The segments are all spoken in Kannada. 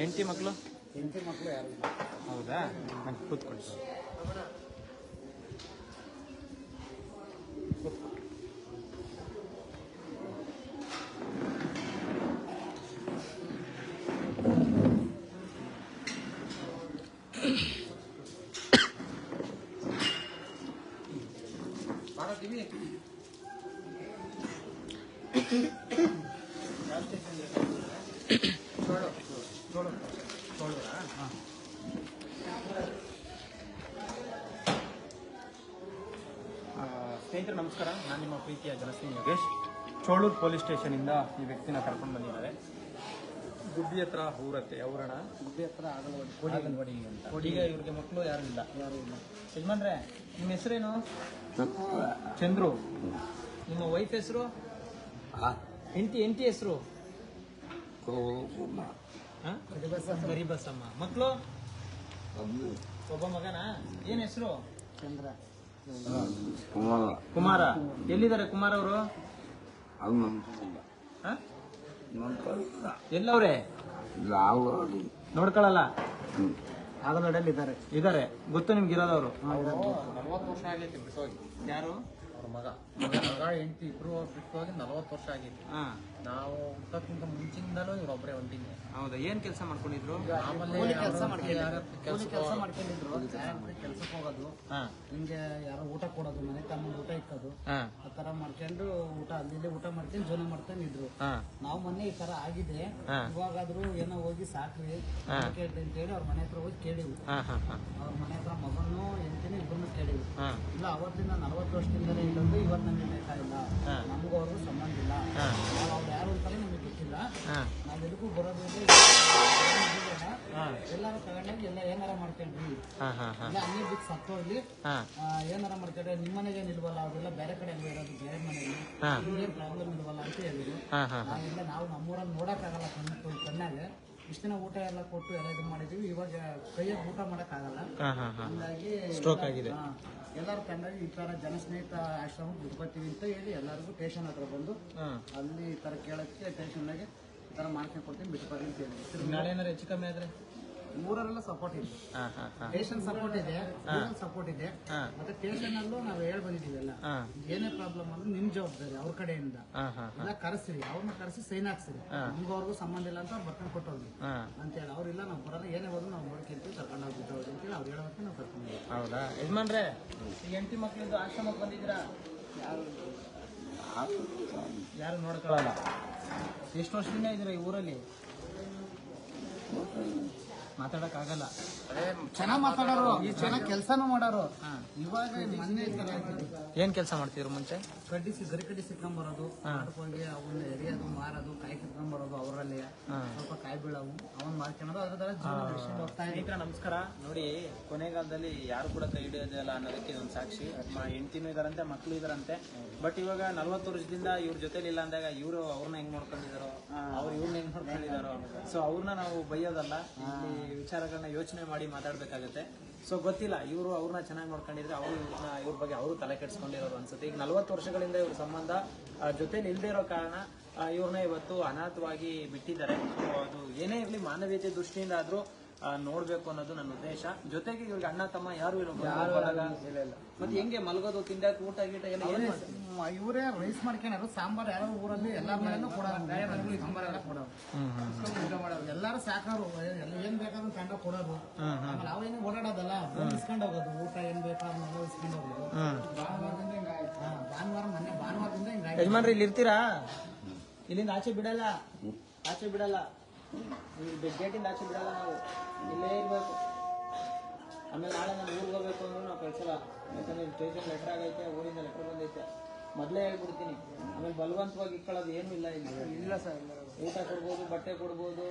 ಎಂಟಿ ಮಕ್ಕಳು ಎಂಟಿ ಮಕ್ಕಳು ಯಾರು ಹೌದಾ ನಾನು ಕೂತ್ಕೊಳ್ಳಿ ಸರ್ ನಮಸ್ಕಾರ ನಾನು ನಿಮ್ಮ ಪ್ರೀತಿಯ ಜನಸ್ನೇಹಿ ಯೋಗೇಶ್. ಚೋಳೂರು ಪೊಲೀಸ್ ಸ್ಟೇಷನಿಂದ ಈ ವ್ಯಕ್ತಿನ ಕರ್ಕೊಂಡು ಬಂದಿದ್ದಾರೆ. ಗುಬ್ಬಿ ಹತ್ರ ಊರತ್ತೆ ಅವರಣ ಗುಬ್ಬಿ ಹತ್ರ ಆಗಲ್ಲ ಅಂಗನವಾಡಿ ಅಂತ. ಈಗ ಇವ್ರಿಗೆ ಮಕ್ಕಳು ಯಾರು ಇಲ್ಲ. ಯಾರು ಇಲ್ಲ. ಯಜಮಾನ್ರೆ ನಿಮ್ಮ ಹೆಸರೇನು? ಚಂದ್ರು. ನಿಮ್ಮ ವೈಫ್ ಹೆಸರು? ಹೆಂಡತಿ ಹೆಂಡತಿ ಹೆಸರು? ಗರಿಬಸಮ್ಮ. ಮಕ್ಕಳು ಒಬ್ಬ ಮಗನಾ? ಏನ್ ಹೆಸರು? ಚಂದ್ರ. ಕುಮಾರ. ಎಲ್ಲಿದ್ದಾರೆ ಕುಮಾರ್ ಅವರು? ಎಲ್ಲವ್ರೆ? ನೋಡ್ಕೊಳಲ್ಲ? ಆಗಲಡಲ್ಲಿ ಇದ್ದಾರೆ ಇದ್ದಾರೆ ಗೊತ್ತು ನಿಮ್ಗೆ ಇರೋದವ್ರು. ನಲವತ್ತು ವರ್ಷ ಆಗೈತಿ ಬಿಟ್ಟೋಗಿ ಯಾರು? ಅವ್ರ ಮಗ. ಮಗ ಹೆಂಡತಿ ಇಬ್ರು ಬಿಟ್ಟೋಗಿ ನಲವತ್ತು ವರ್ಷ ಆಗೈತಿ ಹಾ. ನಾವು ಹುಟ್ಟಕ್ಕಿಂತ ಮುಂಚಿಂದಲೂ ಇವರೊಬ್ರೆ ಹೊಂಟಿದ್ದೆ ಹೌದಾ? ಏನ್ ಕೆಲಸ ಮಾಡ್ಕೊಂಡಿದ್ರು? ಆಮೇಲೆ ಕೆಲಸ ಕೆಲಸ ಮಾಡ್ಕೊಂಡಿದ್ರು. ಕೆಲ್ಸಕ್ಕೆ ಹೋಗೋದು. ಹಾ. ಹಿಂಗೆ ಯಾರೋ ಊಟ ಕೊಡೋದು ಮನೆ ತಮ್ಮ ಊಟ ಇಕ್ಕೋದು. ಹಾ. ಆ ತರ ಮಾಡ್ಕೊಂಡು ಊಟ ಅಲ್ಲಿ ಊಟ ಮಾಡ್ಕೊಂಡು ಜೀವನ ಮಾಡ್ಕೊಂಡು ಇದ್ರು ಹಾ. ನಾವು ಮೊನ್ನೆ ಈ ತರ ಆಗಿದೆ ಹಾ. ಇವಾಗಾದ್ರೂ ಏನೋ ಹೋಗಿ ಸಾಕ್ರಿ ಹಾ. ಅಂತ ಹೇಳಿ ಅವ್ರ ಮನೆ ಹತ್ರ ಹೋಗಿ ಕೇಳಿವು ಹಾ ಹಾ ಹಾ. ಅವ್ರ ಮನೆ ಹತ್ರ ಮಗನು ಹೆಂಡತಿನ ಇಬ್ಬರನ್ನು ಕೇಳಿವು ಹಾ. ಇಲ್ಲ ಅವತ್ತಿಂದ ನಲವತ್ತು ವರ್ಷದಿಂದಲೇ ಇಲ್ಲೊಂದು ಇವತ್ತು ನಮಗೆ ಬೇಕಾಗಿಲ್ಲ ನಮಗೂ ಅವ್ರಿಗೂ ಸಂಬಂಧ ಇಲ್ಲ. ನಾವು ಅವ್ರು ಯಾರು ಅಂತಾನೆ ನಮಗೆ ಗೊತ್ತಿಲ್ಲ. ನಾವು ಎದಕ್ಕೂ ಎಲ್ಲಾರು ತಗೊಂಡೋಗಿ ಎಲ್ಲ ಏನಾರ ಮಾಡ್ಕೊಂಡ್ರಿ ಇಲ್ಲ ಹಂಗೆ ಬಿಟ್ಟು ಸತ್ತೋಗ್ಲಿ ಏನಾರ ಮಾಡ್ಕೊಂಡ್ರೆ ನಿಮ್ಮ ಮನೆಗೆ ನಿಲ್ವಲ್ಲ ಅವರೆಲ್ಲ ಬೇರೆ ಕಡೆ ಎಲ್ಲ ಇರೋದು ಬೇರೆ ಮನೆಯಲ್ಲಿ. ಏನ್ ಪ್ರಾಬ್ಲಮ್ ಇಲ್ವಲ್ಲ ಅಂತ ಹೇಳಿದ್ರು. ನಾವೆಲ್ಲ ನಾವು ನಮ್ಮೂರಲ್ಲಿ ನೋಡಕ್ಕಾಗಲ್ಲ ಕಣ್ಣು ಕಣ್ಣಾಗೆ. ಇಷ್ಟು ದಿನ ಊಟ ಎಲ್ಲ ಕೊಟ್ಟು ಎಲ್ಲ ಇದು ಮಾಡಿದೀವಿ. ಇವಾಗ ಕೈಯಾಗ ಊಟ ಮಾಡಕ್ಕಾಗಲ್ಲ. ಆಗಲ್ಲ ಹಂಗಾಗಿ ಸ್ಟ್ರೋಕ್ ಆಗಿದೆ. ಹಾ, ಎಲ್ಲರೂ ಕಂಡಾಗ ಈ ತರ ಜನಸ್ನೇಹಿತ ಆಶ್ರಮ ಬಿಟ್ಕೋತೀವಿ ಅಂತ ಹೇಳಿ ಎಲ್ಲರಿಗೂ ಟೇಷನ್ ಹತ್ರ ಬಂದು ಅಲ್ಲಿ ಈ ತರ ಕೇಳಕ್ಕೆ ಸ್ಟೇಷನ್ನಾಗೆ ಈ ತರ ಮಾಡ್ಕೊಂಡು ಕೊಡ್ತೀನಿ ಬರ್ರಿ ಅಂತ ಹೇಳಿ. ನಾಳೆ ಏನಾರು ಹೆಚ್ಚು ಕಮ್ಮಿ ಆದ್ರೆ? ಊರಲ್ಲೆಲ್ಲ ಸಪೋರ್ಟ್ ಇದೆ. ಪೇಷಂಟ್ ಸಪೋರ್ಟ್ ಇದೆ ಸಪೋರ್ಟ್ ಇದೆ. ಮತ್ತೆ ಪೇಷಂಟ್ ಅಲ್ಲೂ ನಾವು ಹೇಳ್ ಬಂದಿದ್ದೀವಲ್ಲ ಏನೇ ಪ್ರಾಬ್ಲಮ್ ಅಂದ್ರೆ ನಿಮ್ ಜವಾಬ್ದಾರಿ ಅವ್ರ ಕಡೆಯಿಂದ. ಹಾ ಹಾ ಎಲ್ಲ ಕರೆಸ್ರಿ ಅವ್ರನ್ನ ಕರೆಸಿ ಸೈನ್ ಹಾಕ್ಸಿರಿ. ನಿಮ್ಗೂ ಅವ್ರಿಗೂ ಸಂಬಂಧ ಇಲ್ಲ ಅಂತ ಅವ್ರು ಬರ್ಕೊಂಡು ಕೊಟ್ಟೋಗಿ ಹೇಳಿ ಅಂತೇಳಿ ಅವ್ರಿಲ್ಲ ನಾವು ಬರಲ್ಲ ಏನೇ ಹೋದ್ರು ನಾವು ನೋಡ್ಕೊಂತೀವಿ ಕರ್ಕೊಂಡು ಹೋಗ್ಬಿಟ್ಟು ಅಂತ ಅಂತೇಳಿ ಅವ್ರು ಹೇಳೋದಕ್ಕೆ ನಾವು ಕರ್ಕೊಂಡು. ಹೌದಾ? ಯಜಮಾನ್ರೆ ಎಂಟಿ ಮಕ್ಕಳಿಂದ ಆಶ್ರಮಕ್ಕೆ ಬಂದಿದ್ದೀರಾ? ಯಾರು? ನೋಡ್ಕೊಳ್ಳಲ್ಲ ಎಷ್ಟು ವರ್ಷದಿಂದ ಇದ್ದೀರಾ ಈ ಊರಲ್ಲಿ? ಮಾತಾಡಕ್ ಆಗಲ್ಲ ಚೆನ್ನಾಗ್ ಮಾತಾಡೋರು ಈ ಚೆನ್ನಾಗ್ ಕೆಲಸನೂ ಮಾಡೋರು. ಇವಾಗ ಮೊನ್ನೆ ಈ ತರ ಆಗಿದೆ. ಏನ್ ಕೆಲಸ ಮಾಡ್ತಿದ್ರು ಮುಂಚೆ? ಕಡ್ಡಿಸಿ ಗರಿ ಕಡ್ಡಿ ಸಿಕ್ಕೊಂಬರೋದು ಹೋಗಿ ಅವನ್ನ ಎರಿಯೋದು ಮಾರೋದು ಕಾಯಿ ಬರೋದು ಅವರಲ್ಲಿ. ಸ್ವಲ್ಪ ಕಾಯಿ ಬೀಳವು ಅವನ್ ಮಾಡ್ಕೊಳೋದು ಅದ್ರ ತರ ಜೀವನ ನಡೆಸ್ಕೊಂಡು ಹೋಗ್ತಾ ಇದ್ದೀವಿ ಸ್ನೇಹಿತರ ನಮಸ್ಕಾರ. ನೋಡಿ ಕೊನೆಗಾಲದಲ್ಲಿ ಯಾರು ಕೂಡ ಕೈ ಹಿಡಿಯೋದಿಲ್ಲ ಅನ್ನೋದಕ್ಕೆ ಇದೊಂದು ಸಾಕ್ಷಿ. ಮ- ಹೆಂಡ್ತಿನೂ ಇದಾರಂತೆ ಮಕ್ಕಳು ಇದಾರಂತೆ. ಬಟ್ ಇವಾಗ ನಲ್ವತ್ತು ವರ್ಷದಿಂದ ಇವ್ರ ಜೊತೆಲಿ ಇಲ್ಲ ಅಂದಾಗ ಇವರು ಅವ್ರನ್ನ ಹೆಂಗ್ ನೋಡ್ಕೊಂಡಿದಾರೋ ಅವ್ರು ಇವ್ರನ್ನ ಹೆಂಗ್ ನೋಡ್ಕೊಂಡಿದಾರೋ. ಸೊ ಅವ್ರನ್ನ ನಾವು ಬೈಯೋದಲ್ಲ. ಇಲ್ಲಿ ವಿಚಾರಗಳನ್ನ ಯೋಚನೆ ಮಾಡಿ ಮಾತಾಡ್ಬೇಕಾಗತ್ತೆ. ಸೊ ಗೊತ್ತಿಲ್ಲ, ಇವರು ಅವ್ರನ್ನ ಚೆನ್ನಾಗಿ ನೋಡ್ಕೊಂಡಿದ್ರೆ ಅವರು ಇವ್ರನ್ನ ಇವ್ರ ಬಗ್ಗೆ ಅವರು ತಲೆ ಕೆಡ್ಸ್ಕೊಂಡಿರೋರು ಅನ್ಸುತ್ತೆ. ಈಗ ನಲ್ವತ್ತು ವರ್ಷಗಳಿಂದ ಇವ್ರ ಸಂಬಂಧ ಜೊತೆ ಇಲ್ದೇ ಇರೋ ಕಾರಣ ಇವ್ರನ್ನ ಇವತ್ತು ಅನಾಥವಾಗಿ ಬಿಟ್ಟಿದ್ದಾರೆ. ಸೊ ಅದು ಏನೇ ಇರಲಿ ಮಾನವೀಯತೆ ದೃಷ್ಟಿಯಿಂದ ಆದ್ರೂ ನೋಡ್ಬೇಕು ಅನ್ನೋದು ನನ್ನ ಉದ್ದೇಶ. ಜೊತೆಗೆ ಇವ್ರಿಗೆ ಅಣ್ಣ ತಮ್ಮ ಯಾರು ಇಲ್ಲ ಮತ್ತೆ ಹೆಂಗೆ ಮಲಗೋದು ತಿಂಡಾಕ ಊಟ ಗೀಟ ಎಲ್ಲ ಏನ್ ಇವರೇ ರೈಸ್ ಮಾಡ್ಕೊಂಡ್ರು ಸಾಂಬಾರ್ ಯಾರೋ ಊರಲ್ಲಿ ಎಲ್ಲಾರ ಮನೆಯಲ್ಲೂ ಕೊಡೋರು. ಸಾಂಬಾರ್ ಎಲ್ಲ ಕೊಡೋರು. ಎಲ್ಲಾರು ಸಾಕಾರು ಎಲ್ಲ ಏನ್ ಬೇಕಾದ್ರೂ ಕಂಡ ಕೊಡೋದು ಆಮೇಲೆ ಅವೇನು ಓಡಾಡೋದಲ್ಲ ಇಸ್ಕೊಂಡು ಹೋಗೋದು. ಊಟ ಏನ್ ಬೇಕಾ ಅದನ್ನೆಲ್ಲ ಇಸ್ಕೊಂಡು ಹೋಗೋದು. ಭಾನುವಾರದಿಂದ ಹಿಂಗಾಯ್ತು ಭಾನುವಾರ ಮೊನ್ನೆ ಭಾನುವಾರದಿಂದ ಹಿಂಗಾಯ್ತು ಯಜಮಾನ್ರಿ ಇಲ್ಲಿ ಇರ್ತೀರಾ ಇಲ್ಲಿಂದ ಆಚೆ ಬಿಡಲ್ಲ. ಆಚೆ ಬಿಡಲ್ಲ. ಗೇಟಿಂದ ಆಚೆ ಬಿಡಲ್ಲ ನಾವು. ಇಲ್ಲೇ ಇರಬೇಕು. ಆಮೇಲೆ ನಾಳೆ ನಾನು ಊರಿಗೆ ಹೋಗ್ಬೇಕು ಅಂದ್ರೆ ನಾವು ಕಳ್ಸಲ್ಲ. ಯಾಕಂದ್ರೆ ಸ್ಟೇಷನ್ ಲೆಟರ್ ಆಗೈತೆ ಊರಿಂದ ಲೆಟರ್ ಬಂದೈತೆ. ಮೊದಲೇ ಹೇಳ್ಬಿಡ್ತೀನಿ. ಆಮೇಲೆ ಬಲವಂತವಾಗಿ ಇಟ್ಕೊಳ್ಳೋದು ಏನೂ ಇಲ್ಲ ಇಲ್ಲಿ. ಇಲ್ಲ ಸರ್ ಊಟ ಕೊಡ್ಬೋದು ಬಟ್ಟೆ ಕೊಡ್ಬೋದು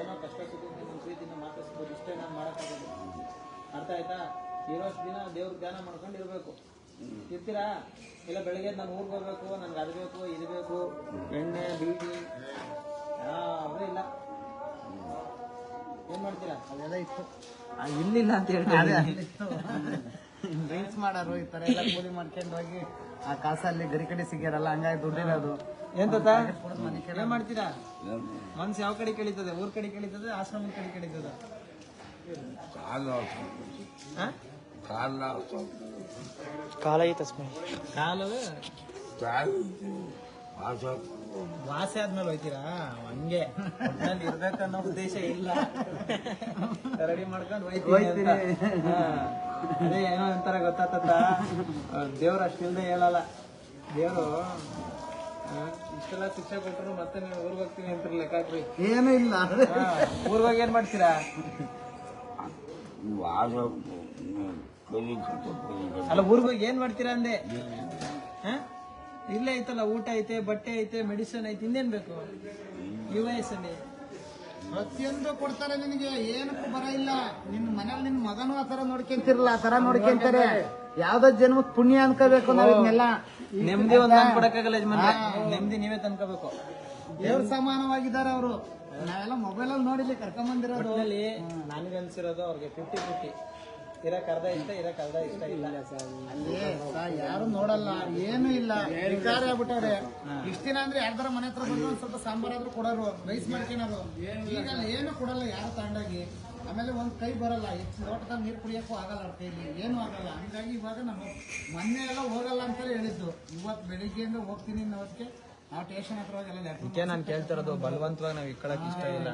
ಏನೋ ಕಷ್ಟ ಸಿಗುತ್ತೆ ನಿಮ್ಮ ಪ್ರೀತಿನ ಮಾತಾಡ್ಸ್ಬೋದು. ಇಷ್ಟೇ ನಾನು ಮಾಡೋಕ್ಕಾಗೋದು ಅರ್ಥ ಆಯ್ತಾ? ಇರೋಷ್ಟು ದಿನ ದೇವ್ರ ಧ್ಯಾನ ಮಾಡ್ಕೊಂಡು ಇರಬೇಕು. ಇರ್ತೀರಾ? ಇಲ್ಲ ಬೆಳಗ್ಗೆ ನಾನು ಊರಿಗೆ ಹೋಗ್ಬೇಕು ನನ್ಗೆ ಅದು ಬೇಕು ಇದು ಬೇಕು ಎಣ್ಣೆ ಬೀಡಿ ಅವರೇ ಇಲ್ಲ. ಏನ್ ಮಾಡ್ತೀರಾ? ಅದೆಲ್ಲ ಇತ್ತು. ಇಲ್ಲಿಲ್ಲ ಅಂತ ಹೇಳ್ತಾರೆ ಮಾಡೋರು ಈ ತರ ಎಲ್ಲ ಕೂಲಿ ಮಾಡ್ಕೊಂಡು ಹೋಗಿ ಆ ಕಾಸಲ್ಲಿ ಗರಿ ಕಡೆ ಸಿಗ್ಯಾರಲ್ಲ ಹಂಗಾಗಿ ದುಡ್ಡಿರೋದು. ಏನ್ ತಾತ? ಏನ್ ಮಾಡ್ತೀರಾ? ಮನ್ಸು ಯಾವ ಕಡೆ ಕೇಳಿತದೆ? ಊರ್ ಕಡೆ ಕೇಳಿತದೆ ಆಶ್ರಮದ ಕಡೆ ಕೇಳಿತದೆ? ಕಾಲ ಕಾಲ ಕಾಲ ಕಾಲು? ವಾಸಿ ಆದ್ಮೇಲೆ ಹೋಯ್ತೀರಾ? ಹಂಗೆ. ಒಟ್ನಲ್ಲಿ ಇರ್ಬೇಕನ್ನೋ ಉದ್ದೇಶ ಇಲ್ಲ. ರೆಡಿ ಮಾಡ್ಕೊಂಡು ಹೋಯ್ತೀನಿ. ಅದೇ ಏನೋ ಅಂತಾರ ಗೊತ್ತಾತ ದೇವ್ರು ಅಷ್ಟಿಲ್ದೆ ಹೇಳಲ್ಲ. ದೇವ್ರು ಇಷ್ಟೆಲ್ಲ ಶಿಕ್ಷೆ ಕೊಟ್ಟರು ಮತ್ತೆ ನೀವು ಊರ್ಗ್ ಹೋಗ್ತೀನಿ ಅಂತ ಲೆಕ್ಕಾಕ್ರಿ ಏನು ಇಲ್ಲ. ಹಾ, ಊರ್ಗ್ ಹೋಗಿ ಏನ್ ಮಾಡ್ತೀರಾ? ಅಲ್ಲ ಊರ್ಗ್ ಹೋಗಿ ಏನ್ ಮಾಡ್ತೀರಾ ಅಂದೆ? ಹಾ? ಇಲ್ಲೇ ಐತಲ್ಲ ಊಟ ಐತೆ ಬಟ್ಟೆ ಐತೆ ಮೆಡಿಸಿನ್ ಐತೆ ಇನ್ನೇನ್ ಬೇಕು? ಯು ಎಸ್ ಅಲ್ಲಿ. ಪ್ರತಿಯೊಂದು ಕೊಡ್ತಾರೆ ನಿನಗೆ ಏನಕ್ಕೂ ಬರ ಇಲ್ಲ ನಿನ್ನ ಮನೇಲಿ ನಿನ್ ಮಗನು ಆ ತರ ನೋಡ್ಕೊಂತಿರಲ್ಲ ಆ ತರ ನೋಡ್ಕೊಂತಾರೆ. ಯಾವ್ದೋ ಜನ್ಮಕ್ ಪುಣ್ಯ ಅನ್ಕೋಬೇಕು ನಾವಿದ್ನೆಲ್ಲ ಇದನ್ನೆಲ್ಲ ನೆಮ್ಮದಿ ಒಂದ್ ಕೊಡಕ್ಕಾಗಲ್ಲ ಯಜಮಾನ್ರೆ. ನೆಮ್ಮದಿ ನೀವೇ ತನ್ಕೋಬೇಕು ದೇವ್ರ ಸಮಾನವಾಗಿದ್ದಾರೆ ಅವರು. ನಾವೆಲ್ಲ ಮೊಬೈಲ್ ಅಲ್ಲಿ ನೋಡಿಲಿ ಕರ್ಕೊಂಬಂದಿರೋದು. ಅಲ್ಲಿ ನನಗೆ ಅನ್ಸಿರೋದು ಅವ್ರಿಗೆ ಫಿಫ್ಟಿ ಫಿಫ್ಟಿ ಇರಕ್ ಅರ್ಧ ಇಷ್ಟ ಇರಕ್ ಅರ್ಧ ಇಷ್ಟ ಇಲ್ಲ. ಅಲ್ಲಿ ಯಾರು ನೋಡಲ್ಲ ಏನು ಇಲ್ಲ. ವಿಕಾರ ಆಗ್ಬಿಟ್ಟವ್ರೆ. ಇಷ್ಟ ದಿನ ಅಂದ್ರೆ ಯಾರ್ದಾರ ಮನೆ ಹತ್ರ ಬಂದು ಒಂದ್ ಸ್ವಲ್ಪ ಸಾಂಬಾರಾದ್ರೂ ಕೊಡೋರು ರೈಸ್ ಮಾಡ್ಕೊಳೋರು. ಈಗ ಅಲ್ಲಿ ಏನು ಕೊಡಲ್ಲ ಯಾರು ತಾಂಡಾಗಿ ಆಮೇಲೆ ಒಂದ್ ಕೈ ಬರಲ್ಲ ಹೆಚ್ಚು ಲೋಟದಲ್ಲಿ ನೀರ್ ಕುಡಿಯಕ್ಕೂ ಆಗಲ್ಲ ಅವ್ರ ಕೈಲಿ ಏನು ಆಗಲ್ಲ. ಹಂಗಾಗಿ ಇವಾಗ ನಮ್ಮ ಮೊನ್ನೆ ಎಲ್ಲ ಹೋಗಲ್ಲ ಅಂತ ಹೇಳಿದ್ದು. ಇವತ್ತು ಬೆಳಿಗ್ಗೆಯಿಂದ ಹೋಗ್ತೀನಿ ಅನ್ನೋದಕ್ಕೆ ಅದಕ್ಕೆ ನಾನು ಕೇಳ್ತಿರೋದು ಬಲವಂತವಾಗಿ ನಾವು ಇಕ್ಕಳಕ್ ಇಷ್ಟ ಇಲ್ಲ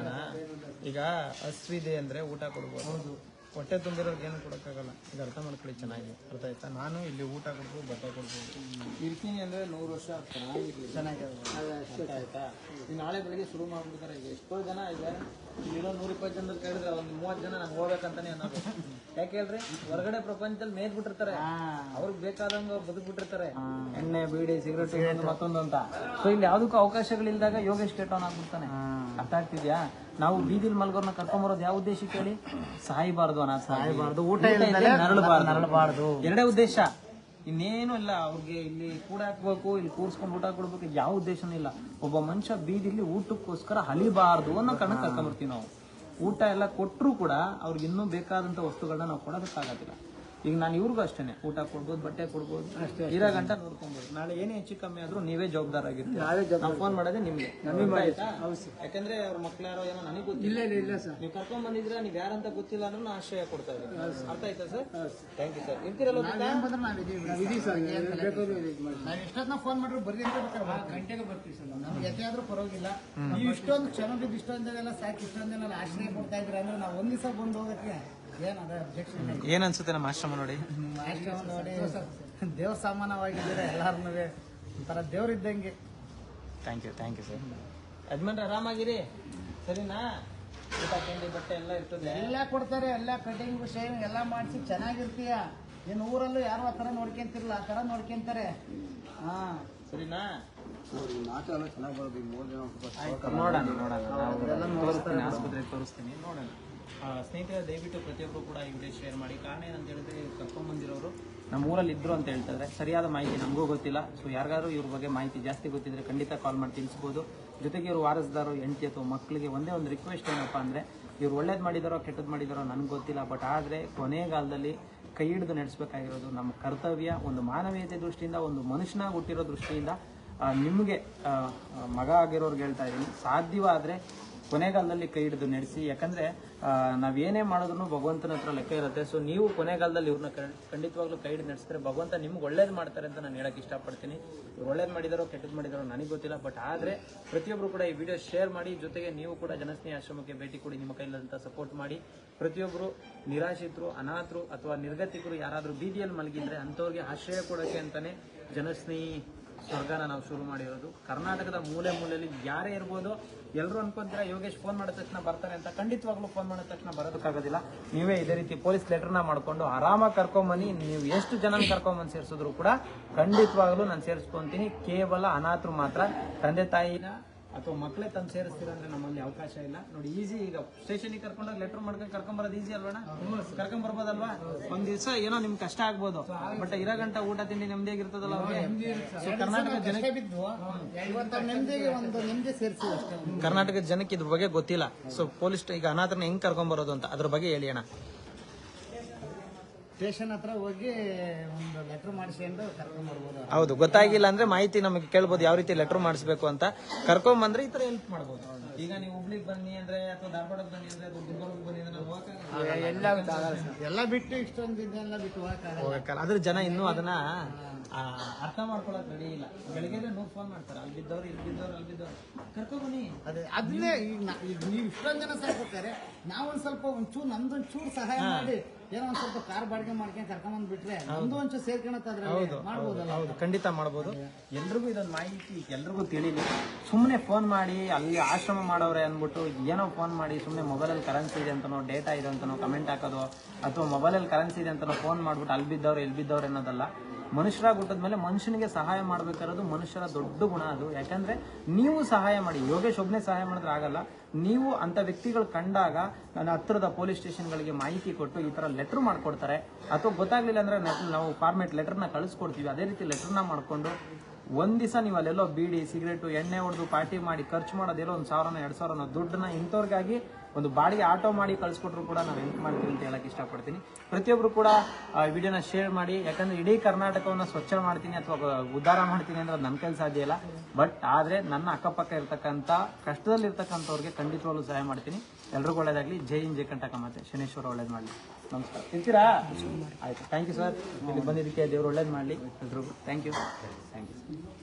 ಈಗ ಹಸ್ವಿದೆ ಅಂದ್ರೆ ಊಟ ಕೊಡ್ಬೋದು. ಹೊಟ್ಟೆ ತುಂಬಿರೋರ್ಗೆ ಏನು ಕೊಡೋಕ್ಕಾಗಲ್ಲ. ಇದು ಅರ್ಥ ಮಾಡ್ಕೊಳ್ಳಿ ಚೆನ್ನಾಗಿ. ಅರ್ಥ ಆಯ್ತಾ? ನಾನು ಇಲ್ಲಿ ಊಟ ಕೊಡ್ಬೋದು ಬಟ್ಟೆ ಕೊಡ್ಬೋದು. ಇರ್ತೀನಿ ಅಂದ್ರೆ ನೂರು ವರ್ಷ ಚೆನ್ನಾಗಿ ಅರ್ಥ ಆಯ್ತಾ? ಈಗ ನಾಳೆ ಬೆಳಿಗ್ಗೆ ಶುರು ಮಾಡ್ಬಿಡ್ತಾರೆ. ಈಗ ಎಷ್ಟೋ ಜನ ಇದೆ. ಇಲ್ಲಿರೋ ನೂರ ಇಪ್ಪತ್ತು ಜನದಲ್ಲಿ ಕೇಳಿದ್ರೆ ಒಂದು ಮೂವತ್ತು ಜನ ನಂಗೆ ಹೋಗ್ಬೇಕಂತಾನೆ ಅನ್ನೋದು. ಯಾಕೆ ಹೇಳ್ರಿ? ಹೊರಗಡೆ ಪ್ರಪಂಚದಲ್ಲಿ ಮೇದ್ಬಿಟ್ಟಿರ್ತಾರೆ ಅವ್ರಿಗೆ ಬೇಕಾದಂಗ ಬದುಕ್ಬಿಟ್ಟಿರ್ತಾರೆ ಎಣ್ಣೆ ಬೀಡಿ ಸಿಗರೆಟ್ ಮತ್ತೊಂದು ಅಂತ. ಸೊ ಇಲ್ಲಿ ಯಾವ್ದಕ್ಕೂ ಅವಕಾಶಗಳಿಲ್ದಾಗ ಯೋಗೇಶ್ ಆನ್ ಆಗ್ಬಿಡ್ತಾನೆ. ಅರ್ಥ ಆಗ್ತಿದ್ಯಾ? ನಾವು ಬೀದಿಲ್ ಮಲ್ಗೋರ್ನ ಕರ್ಕೊಂಬರೋದು ಯಾವ ಉದ್ದೇಶಕ್ಕೆ ಹೇಳಿ ಸಾಯ್ಬಾರ್ದು ಅನಾಥ ಸಾಯ್ಬಾರ್ದು. ಊಟ ನರಳಬಾರ್ದು. ನರಳಬಾರ್ದು. ಎರಡೇ ಉದ್ದೇಶ. ಇನ್ನೇನು ಇಲ್ಲ ಅವ್ರಿಗೆ ಇಲ್ಲಿ ಕೂಡ ಹಾಕ್ಬೇಕು ಇಲ್ಲಿ ಕೂರ್ಸ್ಕೊಂಡು ಊಟ ಕೊಡ್ಬೇಕು ಯಾವ ಉದ್ದೇಶನೂ ಇಲ್ಲ. ಒಬ್ಬ ಮನುಷ್ಯ ಬೀದಿಲಿ ಊಟಕ್ಕೋಸ್ಕರ ಹಲಿಬಾರ್ದು ಅನ್ನೋ ಕಾರಣಕ್ಕೆ ಕರ್ಕೊಂಡ್ಬರ್ತೀವಿ ನಾವು. ಊಟ ಎಲ್ಲ ಕೊಟ್ಟರು ಕೂಡ ಅವ್ರಿಗೆ ಇನ್ನೂ ಬೇಕಾದಂತ ವಸ್ತುಗಳನ್ನ ನಾವು ಕೊಡೋದಕ್ಕಾಗೋದಿಲ್ಲ. ಈಗ ನಾನು ಇವ್ರಿಗೂ ಅಷ್ಟೇ ಊಟ ಕೊಡ್ಬೋದು ಬಟ್ಟೆ ಕೊಡ್ಬೋದು ಇರೋ ಗಂಟ ನೋಡ್ಕೊಬೋದು. ನಾಳೆ ಏನೇ ಹೆಚ್ಚು ಕಮ್ಮಿ ಆದ್ರೂ ನೀವೇ ಜವಾಬ್ದಾರ ಆಗಿರ್ತೀವಿ ನಾವು ಫೋನ್ ಮಾಡೋದೇ ನಿಮ್ಗೆ. ಆಯ್ತಾ? ಯಾಕಂದ್ರೆ ಅವ್ರ ಮಕ್ಳು ಯಾರೋ ಏನೋ ನನಗೆ ಗೊತ್ತಿಲ್ಲ. ಇಲ್ಲ ಸರ್. ನೀವು ಕರ್ಕೊಂಡ್ ಬಂದಿದ್ರೆ ನೀವು ಯಾರಂತ ಗೊತ್ತಿಲ್ಲ ಅಂದ್ರೆ ನಾನು ಆಶ್ರಯ ಕೊಡ್ತಾ ಇದ್ದೀನಿ. ಅರ್ಥ ಆಯ್ತಾ ಸರ್? ಥ್ಯಾಂಕ್ ಯು ಸರ್ ಇರ್ತೀರಲ್ಲ ನಾವು ಫೋನ್ ಮಾಡಿದ್ರು ಬರ್ರಿ ಅಂತ ಗಂಟೆಗೆ ಬರ್ತೀವಿ ಸರ್. ನಮ್ಗೆ ಎತ್ತೆ ಆದ್ರೂ ಪರವಾಗಿಲ್ಲ. ನೀವು ಇಷ್ಟೊಂದು ಕ್ಷಣ ಇಷ್ಟೊಂದೆಲ್ಲ ಸಾಕು ಇಷ್ಟೊಂದೆಲ್ಲ ಆಶ್ರಯ ಕೊಡ್ತಾ ಇದ್ರೆ ಅಂದ್ರೆ ನಾವು ಒಂದ್ ದಿವಸ ಬಂದು ಹೋಗಕ್ಕೆ ಏನ್ ಅನ್ಸುತ್ತೆ ನಮ್ಮ ಆಶ್ರಮ ನೋಡಿ? ಆಶ್ರಮ ನೋಡಿ ದೇವ್ರ ಸಮಾನವಾಗಿದ್ದೀರ ಎಲ್ಲಾರನ್ನೂ ಒಂಥರ ದೇವ್ರ ಇದ್ದಂಗೆ. Thank you thank you sir Ajman ಆರಾಮಾಗಿರಿ? ಸರಿನಾ? ಊಟ ತಿಂಡಿ ಬಟ್ಟೆ ಎಲ್ಲ ಇರ್ತದೆ. ಎಲ್ಲ ಕೊಡ್ತಾರೆ ಎಲ್ಲ ಕಟಿಂಗ್ ಶೇವಿಂಗ್ ಎಲ್ಲ ಮಾಡಿಸಿ ಚೆನ್ನಾಗಿರ್ತೀಯ. ನಿನ್ನ ಊರಲ್ಲೂ ಯಾರು ಆ ಥರ ನೋಡ್ಕೊಂತಿರಲ್ಲ ಆ ಥರ ನೋಡ್ಕೊಂತಾರೆ. ಹಾಂ. ಸರಿನಾ? ನೋಡೋಣ ನೋಡೋಣ. ಆಸ್ಪತ್ರೆಗೆ ತೋರಿಸ್ತೀನಿ ನೋಡೋಣ. ಸ್ನೇಹಿತರೆ, ದಯವಿಟ್ಟು ಪ್ರತಿಯೊಬ್ಬರು ಕೂಡ ಈ ವಿಡಿಯೋ ಶೇರ್ ಮಾಡಿ. ಕಾರಣ ಏನಂತ ಹೇಳಿದ್ರೆ ಕರ್ಕೊಂಡ್ಬಂದಿರೋರು ನಮ್ಮ ಊರಲ್ಲಿ ಇದ್ರು ಅಂತ ಹೇಳ್ತಾರೆ ಸರಿಯಾದ ಮಾಹಿತಿ ನಮಗೂ ಗೊತ್ತಿಲ್ಲ. ಸೊ ಯಾರಿಗಾದ್ರೂ ಇವ್ರ ಬಗ್ಗೆ ಮಾಹಿತಿ ಜಾಸ್ತಿ ಗೊತ್ತಿದ್ರೆ ಖಂಡಿತ ಕಾಲ್ ಮಾಡಿ ತಿಳಿಸ್ಬೋದು. ಜೊತೆಗೆ ಇವರು ವಾರಸ್ದಾರು, ಹೆಂಡತಿ ಅಥವಾ ಮಕ್ಕಳಿಗೆ ಒಂದೇ ಒಂದು ರಿಕ್ವೆಸ್ಟ್ ಏನಪ್ಪ ಅಂದರೆ, ಇವ್ರು ಒಳ್ಳೇದು ಮಾಡಿದಾರೋ ಕೆಟ್ಟದ್ದು ಮಾಡಿದಾರೋ ನನಗೆ ಗೊತ್ತಿಲ್ಲ. ಬಟ್ ಆದರೆ ಕೊನೆಗಾಲದಲ್ಲಿ ಕೈ ಹಿಡಿದು ನಡೆಸಬೇಕಾಗಿರೋದು ನಮ್ಮ ಕರ್ತವ್ಯ. ಒಂದು ಮಾನವೀಯತೆ ದೃಷ್ಟಿಯಿಂದ, ಒಂದು ಮನುಷ್ಯನಾಗ ಹುಟ್ಟಿರೋ ದೃಷ್ಟಿಯಿಂದ ನಿಮಗೆ ಮಗ ಆಗಿರೋರ್ಗೆ ಹೇಳ್ತಾ ಇದ್ದೀನಿ. ಸಾಧ್ಯವಾದರೆ ಕೊನೆಗಾಲದಲ್ಲಿ ಕೈ ಹಿಡಿದು ನಡೆಸಿ, ಯಾಕಂದ್ರೆ ನಾವ್ ಏನೇ ಮಾಡಿದ್ರು ಭಗವಂತನ ಹತ್ರ ಲೆಕ್ಕ ಇರುತ್ತೆ. ಸೊ ನೀವು ಕೊನೆಗಾಲದಲ್ಲಿ ಇವ್ರನ್ನ ಖಂಡಿತವಾಗ್ಲೂ ಕೈ ಹಿಡಿದು ನಡೆಸಿದ್ರೆ ಭಗವಂತ ನಿಮ್ಗೆ ಒಳ್ಳೇದು ಮಾಡ್ತಾರೆ ಅಂತ ನಾನು ಹೇಳಕ್ ಇಷ್ಟಪಡ್ತೀನಿ. ಇವ್ರು ಒಳ್ಳೇದು ಮಾಡಿದಾರೋ ಕೆಟ್ಟದ್ದು ಮಾಡಿದಾರೋ ನನಗೆ ಗೊತ್ತಿಲ್ಲ. ಬಟ್ ಆದರೆ ಪ್ರತಿಯೊಬ್ಬರು ಕೂಡ ಈ ವಿಡಿಯೋ ಶೇರ್ ಮಾಡಿ, ಜೊತೆಗೆ ನೀವು ಕೂಡ ಜನಸ್ನೇಹಿ ಆಶ್ರಮಕ್ಕೆ ಭೇಟಿ ಕೊಡಿ, ನಿಮ್ಮ ಕೈಲಾದಂಥ ಸಪೋರ್ಟ್ ಮಾಡಿ. ಪ್ರತಿಯೊಬ್ಬರು ನಿರಾಶಿತರು ಅನಾಥರು ಅಥವಾ ನಿರ್ಗತಿಕರು ಯಾರಾದರೂ ಬೀದಿಯಲ್ಲಿ ಮಲಗಿದ್ರೆ ಅಂಥವ್ರಿಗೆ ಆಶ್ರಯ ಕೊಡೋಕ್ಕೆ ಅಂತಾನೆ ಜನಸ್ನೇಹಿ ಸ್ವರ್ಗನ ನಾವು ಶುರು ಮಾಡಿರೋದು. ಕರ್ನಾಟಕದ ಮೂಲೆ ಮೂಲೆಯಲ್ಲಿ ಯಾರೇ ಇರ್ಬೋದು ಎಲ್ಲರೂ ಅನ್ಕೊಂತೀರ, ಯೋಗೇಶ್ ಫೋನ್ ಮಾಡಿದ ತಕ್ಷಣ ಬರ್ತಾರೆ ಅಂತ? ಖಂಡಿತವಾಗ್ಲೂ ಫೋನ್ ಮಾಡಿದ ತಕ್ಷಣ ಬರೋದಕ್ಕಾಗೋದಿಲ್ಲ. ನೀವೇ ಇದೇ ರೀತಿ ಪೊಲೀಸ್ ಲೆಟರ್ನ ಮಾಡ್ಕೊಂಡು ಆರಾಮಾಗಿ ಕರ್ಕೊಂಬನ್ನಿ, ನೀವು ಎಷ್ಟು ಜನ ಕರ್ಕೊಂಬಂದು ಸೇರಿಸಿದ್ರು ಕೂಡ ಖಂಡಿತವಾಗ್ಲೂ ನಾನು ಸೇರಿಸ್ಕೊಂತೀನಿ, ಕೇವಲ ಅನಾಥರು ಮಾತ್ರ. ತಂದೆ ತಾಯಿನ ಅಥವಾ ಮಕ್ಕಳೇ ತಂದು ಸೇರಿಸ್ತೀರ ಅಂದ್ರೆ ನಮ್ಮಲ್ಲಿ ಅವಕಾಶ ಇಲ್ಲ. ನೋಡಿ ಈಸಿ ಈಗ ಸ್ಟೇಷನಿಗೆ ಕರ್ಕೊಂಡೋಗಿ ಲೆಟರ್ ಮಾಡ್ಕೊಂಡು ಕರ್ಕೊಂಬರೋದು ಈಸಿ ಅಲ್ವಾ ಕರ್ಕೊಂಡ್ ಬರ್ಬೋದಲ್ವಾ? ಒಂದ್ ದಿವಸ ಏನೋ ನಿಮ್ಗೆ ಕಷ್ಟ ಆಗ್ಬೋದು. ಬಟ್ ಇರೋ ಗಂಟ ಊಟ ತಿಂಡಿ ನೆಮ್ಮದಿಯಾಗಿರ್ತದಲ್ಲ ಅವ್ರಿಗೆ? ಕರ್ನಾಟಕ ನೆಮ್ಮದಿ ಸೇರಿಸಿ ಕರ್ನಾಟಕದ ಜನಕ್ಕೆ ಇದ್ರ ಬಗ್ಗೆ ಗೊತ್ತಿಲ್ಲ. ಸೊ ಪೊಲೀಸ್ ಈಗ ಅನಾಥರನ್ನ ಹೆಂಗ್ ಕರ್ಕೊಂಡ್ ಬರೋದು ಅಂತ ಅದ್ರ ಬಗ್ಗೆ ಹೇಳಿ ಅಣ್ಣ. ಸ್ಟೇಷನ್ ಹತ್ರ ಹೋಗಿ ಒಂದು ಲೆಟರ್ ಮಾಡಿಸ್ಕೊಂಡು ಕರ್ಕೊಂಡ್ ಬರ್ಬೋದು ಹೌದು ಗೊತ್ತಾಗಿಲ್ಲ ಅಂದ್ರೆ ಮಾಹಿತಿ ನಮಗೆ ಕೇಳ್ಬೋದು ಯಾವ ರೀತಿ ಲೆಟರ್ ಮಾಡಿಸ್ಬೇಕು ಅಂತ. ಕರ್ಕೊಂಡ್ ಬಂದ್ರೆ ಈ ತರ ಹೆಲ್ಪ್ ಮಾಡ್ಬೋದು. ಈಗ ನೀವು ಹುಬ್ಳಿಗೆ ಬನ್ನಿ ಅಂದ್ರೆ ಅಥವಾ ಧಾರವಾಡಕ್ಕೆ ಬನ್ನಿ ಅಂದ್ರೆ ಅಥವಾ ಗುಲ್ಬರ್ಗ್ ಬನ್ನಿ ಅಂದ್ರೆ ಹೋಗಕ್ಕಾಗಲ್ಲ. ಎಲ್ಲ ಬಿಟ್ಟು ಇಷ್ಟೊಂದು ಇದೆಲ್ಲ ಬಿಟ್ಟು ಹೋಗಕ್ಕಾಗಲ್ಲ ಹೋಗಕ್ಕಲ್ಲ ಅದ್ರ ಜನ ಇನ್ನೂ ಅದನ್ನ ಆ, ಅರ್ಥ ಮಾಡ್ಕೊಳಕ್ ರೆಡಿ ಇಲ್ಲ. ಬೆಳಗ್ಗೆ ನೂರ್ ಫೋನ್ ಮಾಡ್ತಾರೆ. ಅಲ್ಲಿ ಬಿದ್ದವ್ರು ಇಲ್ಲಿ ಬಿದ್ದವ್ರು ಅಲ್ಲಿ ಬಿದ್ದವ್ರು. ಕರ್ಕೊ ಬನ್ನಿ. ಅದೇ ಅದನ್ನೇ ಈಗ ನಾ- ಈಗ ನೀವು ಇಷ್ಟೊಂದು ಜನ ಸಾಕ್ಬೇಕಾರೆ ನಾವೊಂದ್ ಸ್ವಲ್ಪ ಒಂಚೂರು ನಮ್ದೊಂದ್ ಚೂರು ಸಹಾಯ ಮಾಡಿ ಏನೋ ಒಂದ್ ಸ್ವಲ್ಪ ಕಾರ್ ಬಾಡಿಗೆ ಮಾಡ್ಕೊಂಡು ಕರ್ಕೊಂಡ್ ಬಿಟ್ರೆ ಒಂದು ಒಂಚೂರು ಸೇರ್ಕೊಳತ್ತಾದ್ರೆ ಮಾಡ್ಬೋದಲ್ಲ. ಹೌದು ಖಂಡಿತ ಮಾಡ್ಬೋದು. ಎಲ್ರಿಗೂ ಇದೊಂದು ಮಾಹಿತಿ ಎಲ್ರಿಗೂ ತಿಳಿಲಿ. ಸುಮ್ಮನೆ ಫೋನ್ ಮಾಡಿ ಅಲ್ಲಿ ಆಶ್ರಮ ಮಾಡೋರೆ ಅಂದ್ಬಿಟ್ಟು ಏನೋ ಫೋನ್ ಮಾಡಿ ಸುಮ್ಮನೆ ಮೊಬೈಲಲ್ಲಿ ಕರೆನ್ಸಿ ಇದೆ ಅಂತನೋ ಡೇಟಾ ಇದೆ ಅಂತನೋ ಕಮೆಂಟ್ ಹಾಕೋದು ಅಥವಾ ಮೊಬೈಲಲ್ಲಿ ಕರೆನ್ಸಿ ಇದೆ ಅಂತನೋ ಫೋನ್ ಮಾಡ್ಬಿಟ್ಟು ಅಲ್ಲಿ ಬಿದ್ದವ್ರು ಎಲ್ಲಿ ಬಿದ್ದವ್ರು ಅನ್ನೋದಲ್ಲ. ಮನುಷ್ಯರಾಗಿ ಹುಟ್ಟಿದ್ಮೇಲೆ ಮನುಷ್ಯನಿಗೆ ಸಹಾಯ ಮಾಡ್ಬೇಕಾರೋದು ಮನುಷ್ಯರ ದೊಡ್ಡ ಗುಣ ಅದು. ಯಾಕಂದ್ರೆ ನೀವು ಸಹಾಯ ಮಾಡಿ, ಯೋಗೇಶ್ ಒಬ್ಬನೇ ಸಹಾಯ ಮಾಡಿದ್ರೆ ಆಗಲ್ಲ. ನೀವು ಅಂತ ವ್ಯಕ್ತಿಗಳು ಕಂಡಾಗ ನನ್ನ ಹತ್ತಿರದ ಪೊಲೀಸ್ ಸ್ಟೇಷನ್ಗಳಿಗೆ ಮಾಹಿತಿ ಕೊಟ್ಟು ಈ ತರ ಲೆಟರ್ ಮಾಡ್ಕೊಡ್ತಾರೆ. ಅಥವಾ ಗೊತ್ತಾಗ್ಲಿಲ್ಲ ಅಂದ್ರೆ ನಾವು ಫಾರ್ಮೆಟ್ ಲೆಟರ್ನ ಕಳಿಸ್ಕೊಡ್ತೀವಿ. ಅದೇ ರೀತಿ ಲೆಟರ್ನ ಮಾಡ್ಕೊಂಡು ಒಂದ್ ದಿವಸ ನೀವು ಅಲ್ಲೆಲ್ಲೋ ಬೀಡಿ, ಸಿಗರೇಟು, ಎಣ್ಣೆ ಹೊಡೆದು ಪಾರ್ಟಿ ಮಾಡಿ, ಖರ್ಚು ಮಾಡೋದೇಲೋ ಒಂದು ಸಾವಿರನೋ, ಎರಡು ಸಾವಿರನೋ ದುಡ್ಡನ್ನ ಇಂಥವ್ರಿಗಾಗಿ ಒಂದು ಬಾಡಿಗೆ ಆಟೋ ಮಾಡಿ ಕಳಿಸ್ಕೊಟ್ರು ಕೂಡ ನಾವು ಹೆಲ್ಪ್ ಮಾಡ್ತೀವಿ ಅಂತ ಹೇಳಕ್ ಇಷ್ಟಪಡ್ತೀನಿ. ಪ್ರತಿಯೊಬ್ಬರು ಕೂಡ ವಿಡಿಯೋನ ಶೇರ್ ಮಾಡಿ, ಯಾಕಂದ್ರೆ ಇಡೀ ಕರ್ನಾಟಕವನ್ನ ಸ್ವಚ್ಛ ಮಾಡ್ತೀನಿ ಅಥವಾ ಉದ್ಧಾರ ಮಾಡ್ತೀನಿ ಅಂದ್ರೆ ಅದು ನನ್ನ ಕೆಲಸ ಸಾಧ್ಯ ಬಟ್ ಆದ್ರೆ ನನ್ನ ಅಕ್ಕಪಕ್ಕ ಇರ್ತಕ್ಕಂಥ ಕಷ್ಟದಲ್ಲಿ ಇರ್ತಕ್ಕಂಥವ್ರಿಗೆ ಖಂಡಿತವಾಗ್ಲೂ ಸಹಾಯ ಮಾಡ್ತೀನಿ. ಎಲ್ರಿಗೂ ಒಳ್ಳೇದಾಗಲಿ. ಜೈ ಇನ್ ಜೈ ಕಂಟಕ ಮತ್ತೆ ಶನೇಶ್ವರ ಒಳ್ಳೇದು ಮಾಡಲಿ. ನಮಸ್ಕಾರ. ತಿಂತೀರಾ ಆಯ್ತು. ಥ್ಯಾಂಕ್ ಯು ಸರ್ ಇಲ್ಲಿ ಬಂದಿದ್ದಕ್ಕೆ ದೇವ್ರು ಒಳ್ಳೇದು ಮಾಡಲಿ. ಎಲ್ರಿಗೂ. Thank you thank you